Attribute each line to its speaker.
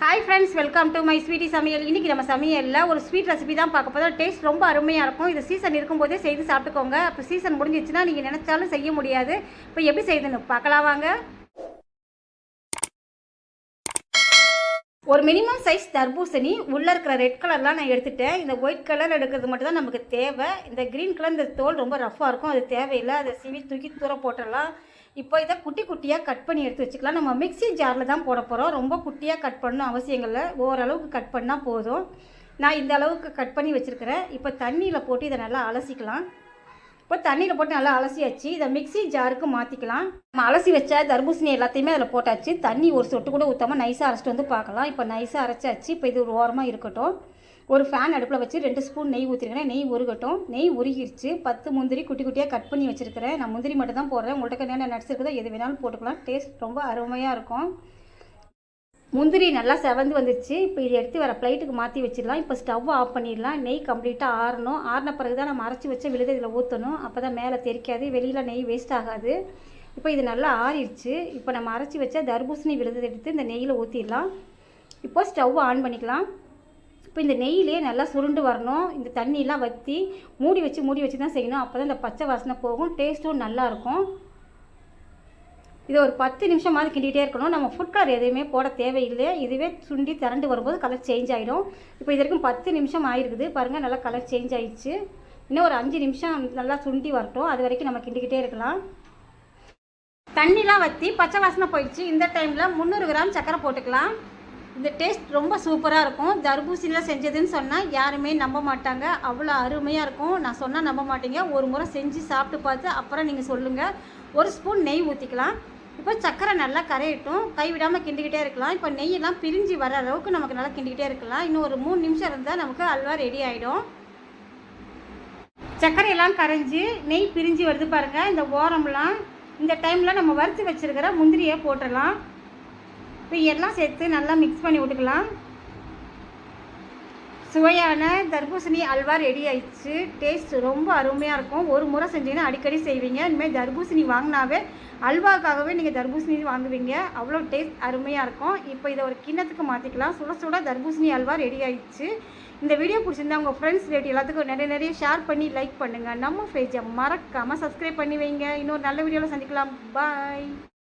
Speaker 1: Hi friends welcome to my sweety சமையல். இன்றைக்கி நம்ம சமையலில் ஒரு ஸ்வீட் ரெசிபி தான் பார்க்க போதும் டேஸ்ட் ரொம்ப அருமையாக இருக்கும். இது சீசன் இருக்கும்போதே செய்து சாப்பிட்டுக்கோங்க. அப்போ சீசன் முடிஞ்சிச்சுன்னா நீங்கள் நினச்சாலும் செய்ய முடியாது. இப்போ எப்படி செய்யுதுன்னு பார்க்கலாம் வாங்க. ஒரு மினிமம் சைஸ் தர்பூசணி. உள்ளே இருக்கிற ரெட் கலர்லாம் நான் எடுத்துட்டேன். இந்த ஒயிட் கலர் எடுக்கிறது மட்டும் தான் நமக்கு தேவை. இந்த க்ரீன் கலர் இந்த தோல் ரொம்ப ரஃப்பாக இருக்கும். அது தேவையில்லை. அதை சிவி தூக்கி தூர போட்டுடலாம். இப்போ இதை குட்டி குட்டியாக கட் பண்ணி எடுத்து வச்சுக்கலாம். நம்ம மிக்ஸி ஜாரில் தான் போட போகிறோம் ரொம்ப குட்டியாக கட் பண்ணணும் அவசியங்களில். ஓரளவுக்கு கட் பண்ணால் போதும். நான் இந்த அளவுக்கு கட் பண்ணி வச்சுருக்கிறேன். இப்போ தண்ணியில் போட்டு இதை நல்லா அலசிக்கலாம். இப்போ தண்ணியில் போட்டு நல்லா அலசியாச்சு. இதை மிக்ஸி ஜாருக்கு மாற்றிக்கலாம் நம்ம அலசி வச்ச தர்பூசணி எல்லாத்தையுமே அதில் போட்டாச்சு. தண்ணி ஒரு சொட்டு கூட ஊற்றாமல் நைஸாக அரைச்சிட்டு வந்து பார்க்கலாம். இப்போ நைஸாக அரைச்சாச்சு. இப்போ இது ஒரு ஓரமாக இருக்கட்டும். ஒரு ஃபேன் அடுப்பில் வச்சு ரெண்டு ஸ்பூன் நெய் ஊற்றிருக்கிறேன் நெய் உருகட்டும். நெய் உருகிருச்சு. பத்து முந்திரி குட்டி குட்டியாக கட் பண்ணி வச்சுருக்கிறேன். நான் முந்திரி மட்டும் தான் போடுறேன். உங்கள்கிட்ட என்னென்ன நட்ஸ் இருக்குதோ எது வேணாலும் போட்டுக்கலாம். டேஸ்ட் ரொம்ப அருமையாக இருக்கும். முந்திரி நல்லா செவந்து வந்துருச்சு. இப்போ இதை எடுத்து வர பிளேட்டுக்கு மாற்றி வச்சிடலாம். இப்போ ஸ்டவ் ஆஃப் பண்ணிடலாம். நெய் கம்ப்ளீட்டாக ஆறணும். ஆறின பிறகு தான் நம்ம அரைச்சி வச்ச விழுது இதில் ஊற்றணும் அப்போ தான் மேலே தெரிக்காது. வெளியில் நெய் வேஸ்ட் ஆகாது. இப்போ இது நல்லா ஆறிடுச்சு இப்போ நம்ம அரைச்சி வச்ச தர்பூசணி விழுதை எடுத்து இந்த நெய்யில் ஊற்றிடலாம் இப்போ ஸ்டவ் ஆன் பண்ணிக்கலாம். இப்போ இந்த நெய்யிலே நல்லா சுருண்டு வரணும். இந்த தண்ணியெலாம் வற்றி மூடி வச்சு மூடி வச்சு தான் செய்யணும். அப்போ தான் இந்த பச்சை வாசனை போகும். டேஸ்ட்டும் நல்லாயிருக்கும் இதை ஒரு பத்து நிமிஷமாவது கிண்டிகிட்டே இருக்கணும். நம்ம ஃபுட் கலர் எதுவுமே போட தேவையில்லை. இதுவே சுண்டி திரண்டு வரும்போது கலர் சேஞ்ச் ஆகிடும் இப்போ இது வரைக்கும் பத்து நிமிஷம் ஆயிருக்குது. பாருங்கள் நல்லா கலர் சேஞ்ச் ஆயிடுச்சு. இன்னும் ஒரு அஞ்சு நிமிஷம் நல்லா சுண்டி வரட்டும். அது வரைக்கும் நம்ம கிண்டிக்கிட்டே இருக்கலாம். தண்ணிலாம் வற்றி பச்சை வாசனை போயிடுச்சு. இந்த டைமில் முந்நூறு கிராம் சக்கரை போட்டுக்கலாம். இந்த டேஸ்ட் ரொம்ப சூப்பராக இருக்கும். தர்பூசணியில் செஞ்சதுன்னு சொன்னால் யாருமே நம்ப மாட்டாங்க. அவ்வளோ அருமையாக இருக்கும். நான் சொன்னால் நம்ப மாட்டீங்க. ஒரு முறை செஞ்சு சாப்பிட்டு பார்த்து அப்புறம் நீங்கள் சொல்லுங்கள் ஒரு ஸ்பூன் நெய் ஊற்றிக்கலாம் இப்போ சக்கரை நல்லா கரையட்டும். கைவிடாமல் கிண்டிக்கிட்டே இருக்கலாம். இப்போ நெய்யெல்லாம் பிரிஞ்சு வர அளவுக்கு நமக்கு நல்லா கிண்டிக்கிட்டே இருக்கலாம். இன்னும் ஒரு மூணு நிமிஷம் இருந்தால் நமக்கு அல்வா ரெடி ஆகிடும் சர்க்கரையெல்லாம் கரைஞ்சி நெய் பிரிஞ்சு வருது பாருங்கள் இந்த ஓரம்லாம் இந்த டைமில் நம்ம வறுத்து வச்சுருக்கிற முந்திரியை போட்டுடலாம். இப்போ எல்லாம் சேர்த்து நல்லா மிக்ஸ் பண்ணி விட்டுக்கலாம். சுவையான தர்பூசணி அல்வா ரெடி ஆயிடுச்சு. டேஸ்ட் ரொம்ப அருமையாக இருக்கும். ஒரு முறை செஞ்சீங்கன்னா அடிக்கடி செய்வீங்க. இனிமேல் தர்பூசணி வாங்கினாவே அல்வாக்காகவே நீங்கள் தர்பூசணி வாங்குவீங்க. அவ்வளோ டேஸ்ட் அருமையாக இருக்கும். இப்போ இதை ஒரு கிண்ணத்துக்கு மாற்றிக்கலாம் சுட சுட தர்பூசணி அல்வா ரெடி ஆயிடுச்சு. இந்த வீடியோ பிடிச்சிருந்தா உங்கள் ஃப்ரெண்ட்ஸ் ரிலேட்டிவ் எல்லாத்துக்கும் நிறைய நிறைய ஷேர் பண்ணி லைக் பண்ணுங்கள் நம்ம பேஜை மறக்காமல் சப்ஸ்கிரைப் பண்ணி வைங்க. இன்னொரு நல்ல வீடியோவில் சந்திக்கலாம். பாய்